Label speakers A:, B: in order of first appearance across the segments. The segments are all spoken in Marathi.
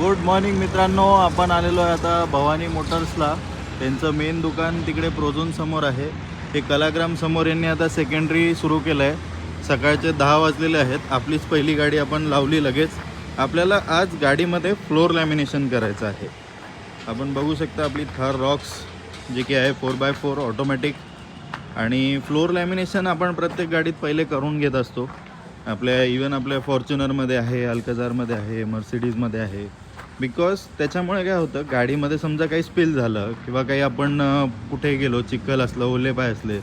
A: गुड मॉर्निंग मित्रांनो. आपण आलेलो आहे आता भवानी मोटर्सला त्यांचं मेन दुकान तिकडे प्रोझोन समोर आहे. हे कलाग्राम समोर यांनी आता सेकंडरी सुरू केलं आहे सकाळचे दहा वाजलेले आहेत. आपलीच पहिली गाडी आपण लावली लगेच. आपल्याला आज गाडीमध्ये फ्लोर लॅमिनेशन करायचं आहे. आपण बघू शकता आपली थार रॉक्स जी की आहे फोर बाय फोर ऑटोमॅटिक आणि फ्लोर लॅमिनेशन आपण प्रत्येक गाडीत पहिले करून घेत असतो. आपल्या इवन आपल्या फॉर्च्युनरमध्ये आहे अल्कझारमध्ये आहे मर्सिडीजमध्ये आहे. बिकॉज त्याच्यामुळे काय होतं गाडीमध्ये समजा काही स्पिल झालं किंवा काही आपण कुठे गेलो चिखल असलं ओले पाय असले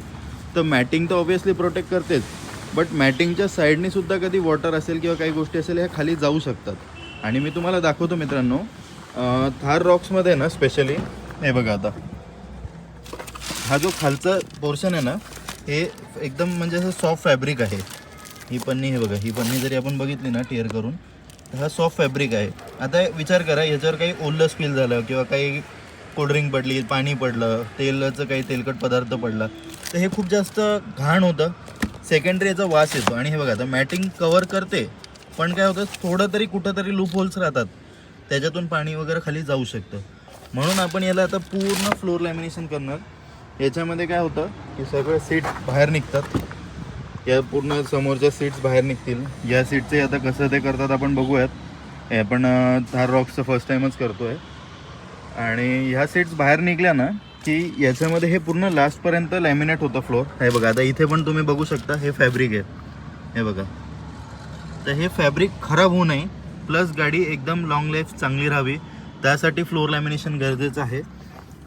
A: तर मॅटिंग तर ऑब्वियसली प्रोटेक्ट करतेच. बट मॅटिंगच्या साईडनी सुद्धा कधी वॉटर असेल किंवा काही गोष्टी असेल ह्या खाली जाऊ शकतात. आणि मी तुम्हाला दाखवतो मित्रांनो थार रॉक्समध्ये ना स्पेशली हे बघा आता. हा जो खालचा पोर्शन आहे ना हे एकदम म्हणजे असं सॉफ्ट फॅब्रिक आहे. ही पन्नी हे बघा ही पन्नी जरी आपण बघितली ना टिअर करून हा सॉफ्ट फॅब्रिक आहे. आता विचार करा याच्यावर काही ओलं स्पिल झालं किंवा काही कोल्ड्रिंक पडली पाणी पडलं तेलाचं काही तेलकट पदार्थ पडला तर हे खूप जास्त घाण होतं. सेकंडरी याचा वास येतो. आणि हे बघा आता मॅटिंग कवर करते पण काय होतं थोडं तरी कुठं तरी लूप होल्स राहतात. त्याच्यातून पाणी वगैरे खाली जाऊ शकतं. म्हणून आपण याला आता पूर्ण फ्लोर लॅमिनेशन करणार. याच्यामध्ये काय होतं की सगळं सीट बाहेर निघतात. या पूर्ण समोरच्या सीट्स बाहेर निघतील. या सीटचे आता कसं ते करतात आपण बघूयात. हे आपण थार रॉक्सचं फर्स्ट टाईमच करतो आहे आणि ह्या सीट्स बाहेर निघल्या ना की याच्यामध्ये हे पूर्ण लास्टपर्यंत लॅमिनेट होतं फ्लोर हे बघा आता इथे पण तुम्ही बघू शकता हे फॅब्रिक आहे. हे बघा. तर हे फॅब्रिक खराब होऊ नये प्लस गाडी एकदम लॉंग लाईफ चांगली राहावी. त्यासाठी फ्लोर लॅमिनेशन गरजेचं आहे.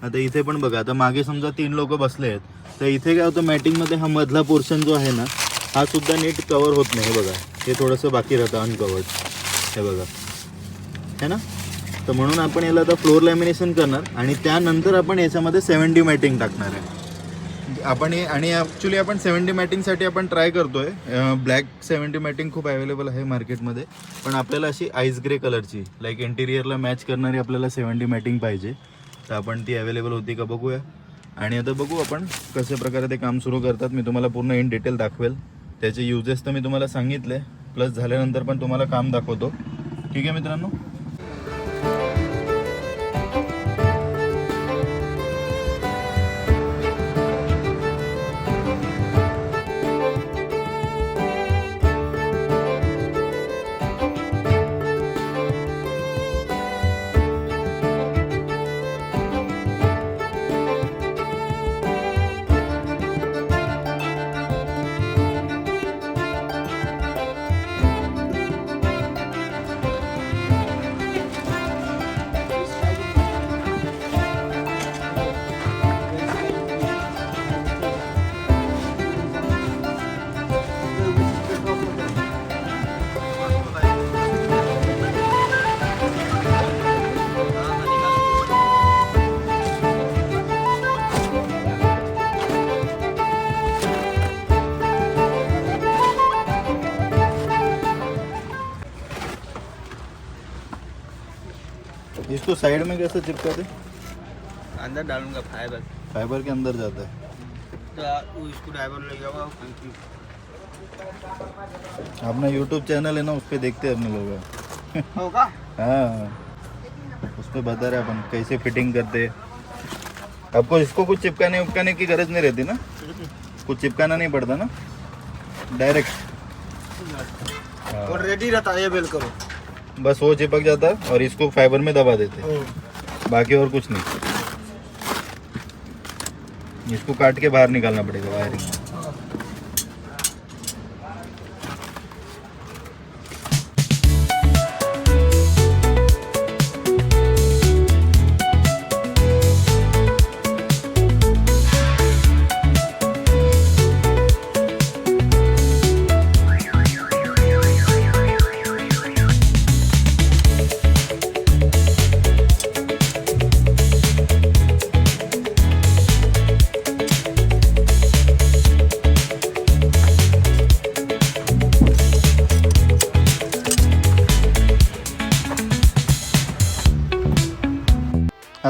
A: आता इथे पण बघा आता मागे समजा तीन लोक बसले आहेत. तर इथे काय होतं मॅटिंगमध्ये हा मधला पोर्शन जो आहे ना हा सुद्धा नीट कवर होत नाही हे बघा. हे थोडंसं बाकी राहतं अनकवर्ड हे बघा. है ना? तर म्हणून आपण याला आता फ्लोर लॅमिनेशन करणार आणि त्यानंतर आपण याच्यामध्ये सेवन डी मॅटिंग टाकणार आहे. आपण हे आणि ॲक्च्युली आपण सेवन्टी मॅटिंगसाठी आपण ट्राय करतोय. ब्लॅक सेवन्टी मॅटिंग खूप अवेलेबल आहे मार्केटमध्ये पण आपल्याला अशी आईस ग्रे कलरची लाईक इंटिरियरला मॅच करणारी आपल्याला सेवन्टी मॅटिंग पाहिजे. तर आपण ती अवेलेबल होती का बघूया. आणि आता बघू आपण कशा प्रकारे ते काम सुरू करतात. मी तुम्हाला पूर्ण इन डिटेल दाखवेल. त्याचे युजेस तर मी तुम्हाला सांगितले. प्लस झाल्यानंतर पण तुम्हाला काम दाखवतो. ठीक आहे मित्रांनो? इसको साइड में कैसे चिपकाते?
B: अंदर डालूँगा फाइबर
A: फाइबर के अंदर जाता है।
B: तो इसको ड्राइवर ले जाओगा
A: अपना यूट्यूब चैनल है ना उस पर देखते हैं अपने लोग।
B: होगा?
A: हाँ। उस पर बता रहे अपन कैसे फिटिंग करते आपको इसको कुछ चिपकाने उपकाने की गरज नहीं रहती ना? कुछ चिपकाना नहीं पड़ता ना? डायरेक्ट
B: ऑलरेडी रहता है ये बेल करो।
A: बस वो चिपक जाता है और इसको फाइबर में दबा देते। बाकी और कुछ नहीं। इसको काट के बाहर निकालना पड़ेगा वायरिंग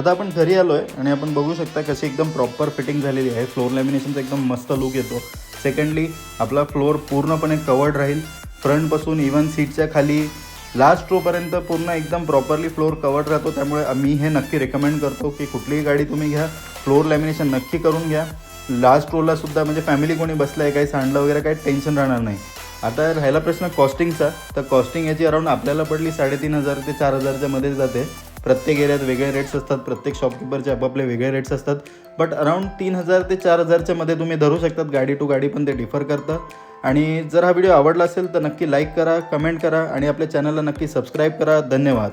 A: आता आपण घरी आलो आहे आणि आपण बघू शकता कशी एकदम प्रॉपर फिटिंग झालेली आहे. फ्लोर लॅमिनेशनचा एकदम मस्त लुक येतो. सेकंडली आपला फ्लोअर पूर्णपणे कवर्ड राहील. फ्रंटपासून इवन सीटच्या खाली लास्ट रोपर्यंत पूर्ण एकदम प्रॉपरली फ्लोअर कवर्ड राहतो. त्यामुळे मी हे नक्की रेकमेंड करतो की कुठलीही गाडी तुम्ही घ्या फ्लोअर लॅमिनेशन नक्की करून घ्या. लास्ट रोला सुद्धा म्हणजे फॅमिली कोणी बसलं आहे काही सांडलं वगैरे काही टेन्शन राहणार नाही. आता राहिला प्रश्न कॉस्टिंगचा तर कॉस्टिंग याची अराउंड आपल्याला पडली साडेतीन हजार ते चार हजारच्या मध्ये जाते. प्रत्येक एरियात वेगळे रेट्स असतात प्रत्येक शॉपकीपरचे आपापले वेगळे रेट्स असतात. बट अराऊंड तीन हजार ते चार हजारच्या मध्ये तुम्ही धरू शकतात गाडी टू गाडी पण ते डिफर करतं. आणि जर हा व्हिडिओ आवडला असेल तर नक्की लाईक करा कमेंट करा आणि आपल्या चॅनलला नक्की सबस्क्राईब करा. धन्यवाद.